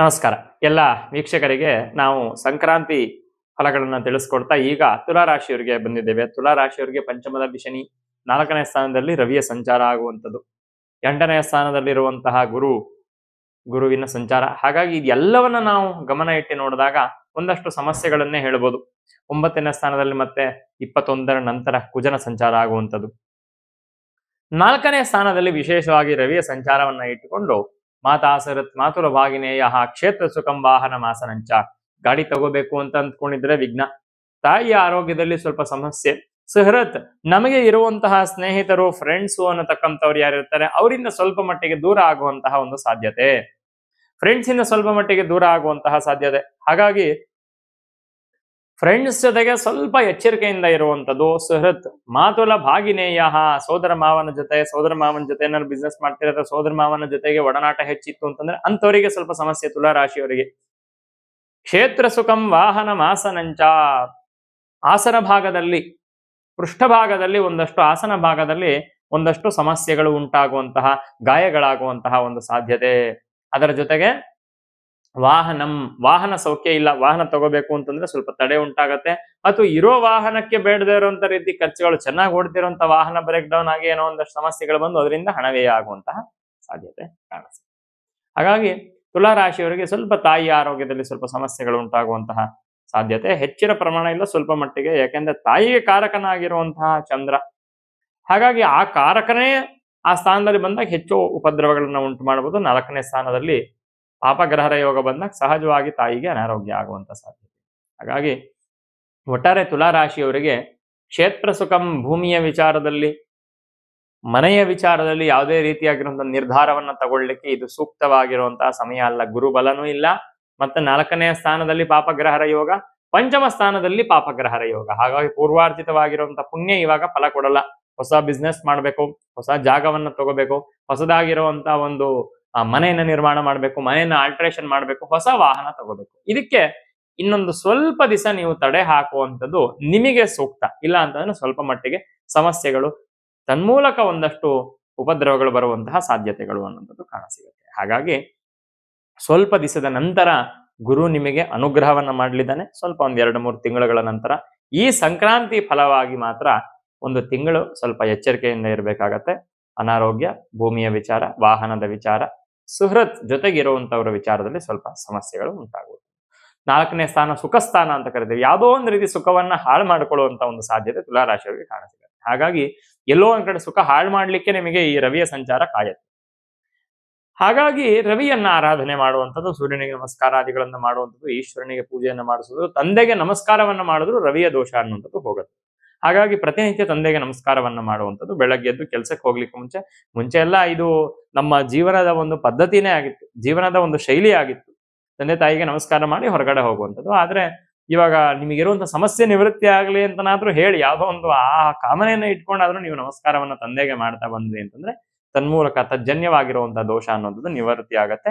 ನಮಸ್ಕಾರ. ಎಲ್ಲ ವೀಕ್ಷಕರಿಗೆ ನಾವು ಸಂಕ್ರಾಂತಿ ಫಲಗಳನ್ನ ತಿಳಿಸ್ಕೊಡ್ತಾ ಈಗ ತುಲಾ ರಾಶಿಯವರಿಗೆ ಬಂದಿದ್ದೇವೆ. ತುಲಾ ರಾಶಿಯವರಿಗೆ ಪಂಚಮದಲ್ಲಿ ಶನಿ ನಾಲ್ಕನೇ ಸ್ಥಾನದಲ್ಲಿ ರವಿಯ ಸಂಚಾರ ಆಗುವಂಥದ್ದು. ಎಂಟನೇ ಸ್ಥಾನದಲ್ಲಿರುವಂತಹ ಗುರು, ಗುರುವಿನ ಸಂಚಾರ. ಹಾಗಾಗಿ ಇದೆಲ್ಲವನ್ನ ನಾವು ಗಮನ ಇಟ್ಟು ನೋಡಿದಾಗ ಒಂದಷ್ಟು ಸಮಸ್ಯೆಗಳನ್ನೇ ಹೇಳ್ಬೋದು. ಒಂಬತ್ತನೇ ಸ್ಥಾನದಲ್ಲಿ ಮತ್ತೆ ಇಪ್ಪತ್ತೊಂದರ ನಂತರ ಕುಜನ ಸಂಚಾರ ಆಗುವಂಥದ್ದು. ನಾಲ್ಕನೇ ಸ್ಥಾನದಲ್ಲಿ ವಿಶೇಷವಾಗಿ ರವಿಯ ಸಂಚಾರವನ್ನ ಇಟ್ಟುಕೊಂಡು ಮಾತಾಸರತ್ ಮಾತುರ ಭಾಗಿನೇಯ ಕ್ಷೇತ್ರ ಸುಖಂ ವಾಹನ ಮಾಸನಂಚ. ಗಾಡಿ ತಗೋಬೇಕು ಅಂತ ಅಂದ್ಕೊಂಡಿದ್ರೆ ವಿಘ್ನ. ತಾಯಿಯ ಆರೋಗ್ಯದಲ್ಲಿ ಸ್ವಲ್ಪ ಸಮಸ್ಯೆ. ಸುಹೃತ್ ನಮಗೆ ಇರುವಂತಹ ಸ್ನೇಹಿತರು ಫ್ರೆಂಡ್ಸು ಅನ್ನತಕ್ಕಂಥವ್ರು ಯಾರಿರ್ತಾರೆ ಅವರಿಂದ ಸ್ವಲ್ಪ ಮಟ್ಟಿಗೆ ದೂರ ಆಗುವಂತಹ ಒಂದು ಸಾಧ್ಯತೆ. ಫ್ರೆಂಡ್ಸ್ ಇಂದ ಸ್ವಲ್ಪ ಮಟ್ಟಿಗೆ ದೂರ ಆಗುವಂತಹ ಸಾಧ್ಯತೆ. ಹಾಗಾಗಿ ಫ್ರೆಂಡ್ಸ್ ಜೊತೆಗೆ ಸ್ವಲ್ಪ ಎಚ್ಚರಿಕೆಯಿಂದ ಇರುವಂಥದ್ದು ಸುಹೃತ್. ಮಾತುಲ ಭಾಗಿನೇಯ. ಸೋದರ ಮಾವನ ಜೊತೆ, ಸೋದರ ಮಾವನ ಜೊತೆ ಏನಾದ್ರು ಬಿಸ್ನೆಸ್ ಮಾಡ್ತಿರೋ ಸೋದರ ಮಾವನ ಜೊತೆಗೆ ಒಡನಾಟ ಹೆಚ್ಚಿತ್ತು ಅಂತಂದ್ರೆ ಅಂಥವರಿಗೆ ಸ್ವಲ್ಪ ಸಮಸ್ಯೆ ತುಲಾ ರಾಶಿಯವರಿಗೆ. ಕ್ಷೇತ್ರ ಸುಖಂ ವಾಹನ ಮಾಸನಂಚ. ಆಸನ ಭಾಗದಲ್ಲಿ ಪೃಷ್ಠಭಾಗದಲ್ಲಿ ಒಂದಷ್ಟು ಆಸನ ಭಾಗದಲ್ಲಿ ಒಂದಷ್ಟು ಸಮಸ್ಯೆಗಳು ಉಂಟಾಗುವಂತಹ, ಗಾಯಗಳಾಗುವಂತಹ ಒಂದು ಸಾಧ್ಯತೆ. ಅದರ ಜೊತೆಗೆ ವಾಹನಂ, ವಾಹನ ಸೌಖ್ಯ ಇಲ್ಲ, ವಾಹನ ತಗೋಬೇಕು ಅಂತಂದ್ರೆ ಸ್ವಲ್ಪ ತಡೆ ಉಂಟಾಗತ್ತೆ. ಅಥವಾ ಇರೋ ವಾಹನಕ್ಕೆ ಬೇಡದೇ ಇರುವಂತ ರೀತಿ ಖರ್ಚುಗಳು, ಚೆನ್ನಾಗಿ ಓಡ್ತಿರುವಂತ ವಾಹನ ಬ್ರೇಕ್ ಡೌನ್ ಆಗಿ ಏನೋ ಒಂದಷ್ಟು ಸಮಸ್ಯೆಗಳು ಬಂದು ಅದರಿಂದ ಹಣವ್ಯಯ ಆಗುವಂತಹ ಸಾಧ್ಯತೆ ಕಾಣಿಸುತ್ತೆ ಹಾಗಾಗಿ ತುಲಾ ರಾಶಿಯವರಿಗೆ ಸ್ವಲ್ಪ ತಾಯಿ ಆರೋಗ್ಯದಲ್ಲಿ ಸ್ವಲ್ಪ ಸಮಸ್ಯೆಗಳು ಉಂಟಾಗುವಂತಹ ಸಾಧ್ಯತೆ ಹೆಚ್ಚಿನ ಪ್ರಮಾಣ ಇಲ್ಲ, ಸ್ವಲ್ಪ ಮಟ್ಟಿಗೆ, ಯಾಕೆಂದ್ರೆ ತಾಯಿಗೆ ಕಾರಕನಾಗಿರುವಂತಹ ಚಂದ್ರ. ಹಾಗಾಗಿ ಆ ಕಾರಕನೇ ಆ ಸ್ಥಾನದಲ್ಲಿ ಬಂದಾಗ ಹೆಚ್ಚು ಉಪದ್ರವಗಳನ್ನ ಉಂಟು ಮಾಡಬಹುದು ನಾಲ್ಕನೇ ಸ್ಥಾನದಲ್ಲಿ ಪಾಪಗ್ರಹರ ಯೋಗ ಬಂದಾಗ ಸಹಜವಾಗಿ ತಾಯಿಗೆ ಅನಾರೋಗ್ಯ ಆಗುವಂತ ಸಾಧ್ಯತೆ. ಹಾಗಾಗಿ ಒಟ್ಟಾರೆ ತುಲಾ ರಾಶಿಯವರಿಗೆ ಕ್ಷೇತ್ರ ಸುಖಂ ಭೂಮಿಯ ವಿಚಾರದಲ್ಲಿ, ಮನೆಯ ವಿಚಾರದಲ್ಲಿ ಯಾವುದೇ ರೀತಿಯಾಗಿರುವಂತಹ ನಿರ್ಧಾರವನ್ನ ತಗೊಳ್ಳಿಕ್ಕೆ ಇದು ಸೂಕ್ತವಾಗಿರುವಂತಹ ಸಮಯ ಅಲ್ಲ. ಗುರುಬಲನೂ ಇಲ್ಲ. ಮತ್ತೆ ನಾಲ್ಕನೆಯ ಸ್ಥಾನದಲ್ಲಿ ಪಾಪಗ್ರಹರ ಯೋಗ, ಪಂಚಮ ಸ್ಥಾನದಲ್ಲಿ ಪಾಪಗ್ರಹರ ಯೋಗ. ಹಾಗಾಗಿ ಪೂರ್ವಾರ್ಜಿತವಾಗಿರುವಂತಹ ಪುಣ್ಯ ಇವಾಗ ಫಲ ಕೊಡಲ್ಲ. ಹೊಸ ಬಿಸ್ನೆಸ್ ಮಾಡಬೇಕು, ಹೊಸ ಜಾಗವನ್ನ ತಗೋಬೇಕು ಹೊಸದಾಗಿರುವಂತಹ ಒಂದು ಆ ಮನೆಯನ್ನ ನಿರ್ಮಾಣ ಮಾಡಬೇಕು, ಮನೆಯನ್ನ ಆಲ್ಟ್ರೇಷನ್ ಮಾಡಬೇಕು, ಹೊಸ ವಾಹನ ತಗೋಬೇಕು. ಇದಕ್ಕೆ ಇನ್ನೊಂದು ಸ್ವಲ್ಪ ದಿವಸ ನೀವು ತಡೆ ಹಾಕುವಂಥದ್ದು ನಿಮಗೆ ಸೂಕ್ತ. ಇಲ್ಲ ಅಂತಂದ್ರೆ ಸ್ವಲ್ಪ ಮಟ್ಟಿಗೆ ಸಮಸ್ಯೆಗಳು, ತನ್ಮೂಲಕ ಒಂದಷ್ಟು ಉಪದ್ರವಗಳು ಬರುವಂತಹ ಸಾಧ್ಯತೆಗಳು ಅನ್ನೋದು ಕಾಣಸಿಗುತ್ತೆ ಹಾಗಾಗಿ ಸ್ವಲ್ಪ ದಿವಸದ ನಂತರ ಗುರು ನಿಮಗೆ ಅನುಗ್ರಹವನ್ನ ಮಾಡಲಿದ್ದಾನೆ. ಸ್ವಲ್ಪ ಒಂದ್ ಎರಡು ಮೂರು ತಿಂಗಳುಗಳ ನಂತರ ಈ ಸಂಕ್ರಾಂತಿ ಫಲವಾಗಿ ಮಾತ್ರ ಒಂದು ತಿಂಗಳು ಸ್ವಲ್ಪ ಎಚ್ಚರಿಕೆಯಿಂದ ಇರಬೇಕಾಗತ್ತೆ. ಅನಾರೋಗ್ಯ, ಭೂಮಿಯ ವಿಚಾರ, ವಾಹನದ ವಿಚಾರ ಸುಹೃತ್ ಜೊತೆಗಿರುವಂತವರ ವಿಚಾರದಲ್ಲಿ ಸ್ವಲ್ಪ ಸಮಸ್ಯೆಗಳು ಉಂಟಾಗುವುದು. ನಾಲ್ಕನೇ ಸ್ಥಾನ ಸುಖ ಸ್ಥಾನ ಅಂತ ಕರಿತೀವಿ. ಯಾವುದೋ ಒಂದು ರೀತಿ ಸುಖವನ್ನ ಹಾಳು ಮಾಡಿಕೊಳ್ಳುವಂತ ಒಂದು ಸಾಧ್ಯತೆ ತುಲಾರಾಶಿಯವರಿಗೆ ಕಾಣಿಸಿದೆ. ಹಾಗಾಗಿ ಎಲ್ಲೋ ಒಂದ್ ಕಡೆ ಸುಖ ಹಾಳು ಮಾಡ್ಲಿಕ್ಕೆ ನಿಮಗೆ ಈ ರವಿಯ ಸಂಚಾರ ಕಾಯತ್ತೆ. ಹಾಗಾಗಿ ರವಿಯನ್ನ ಆರಾಧನೆ ಮಾಡುವಂಥದ್ದು, ಸೂರ್ಯನಿಗೆ ನಮಸ್ಕಾರಾದಿಗಳನ್ನ ಮಾಡುವಂಥದ್ದು, ಈಶ್ವರನಿಗೆ ಪೂಜೆಯನ್ನು ಮಾಡಿಸೋದು ತಂದೆಗೆ ನಮಸ್ಕಾರವನ್ನ ಮಾಡಿದ್ರು ರವಿಯ ದೋಷ ಅನ್ನುವಂಥದ್ದು ಹೋಗುತ್ತೆ. ಹಾಗಾಗಿ ಪ್ರತಿನಿತ್ಯ ತಂದೆಗೆ ನಮಸ್ಕಾರವನ್ನ ಮಾಡುವಂಥದ್ದು. ಬೆಳಗ್ಗೆ ಎದ್ದು ಕೆಲಸಕ್ಕೆ ಹೋಗ್ಲಿಕ್ಕೆ ಮುಂಚೆ ಮುಂಚೆ ಎಲ್ಲ ಇದು ನಮ್ಮ ಜೀವನದ ಒಂದು ಪದ್ಧತಿನೇ ಆಗಿತ್ತು. ಜೀವನದ ಒಂದು ಶೈಲಿ ಆಗಿತ್ತು. ತಂದೆ ತಾಯಿಗೆ ನಮಸ್ಕಾರ ಮಾಡಿ ಹೊರಗಡೆ ಹೋಗುವಂಥದ್ದು. ಆದ್ರೆ ಇವಾಗ ನಿಮಗಿರುವಂಥ ಸಮಸ್ಯೆ ನಿವೃತ್ತಿ ಆಗಲಿ ಅಂತನಾದ್ರೂ ಹೇಳಿ, ಯಾವುದೋ ಒಂದು ಆ ಕಾಮನೆಯನ್ನು ಇಟ್ಕೊಂಡಾದ್ರೂ ನೀವು ನಮಸ್ಕಾರವನ್ನ ತಂದೆಗೆ ಮಾಡ್ತಾ ಬಂದ್ರಿ ಅಂತಂದ್ರೆ, ತನ್ಮೂಲಕ ತಜ್ಜನ್ಯವಾಗಿರುವಂತಹ ದೋಷ ಅನ್ನೋದು ನಿವೃತ್ತಿ ಆಗತ್ತೆ.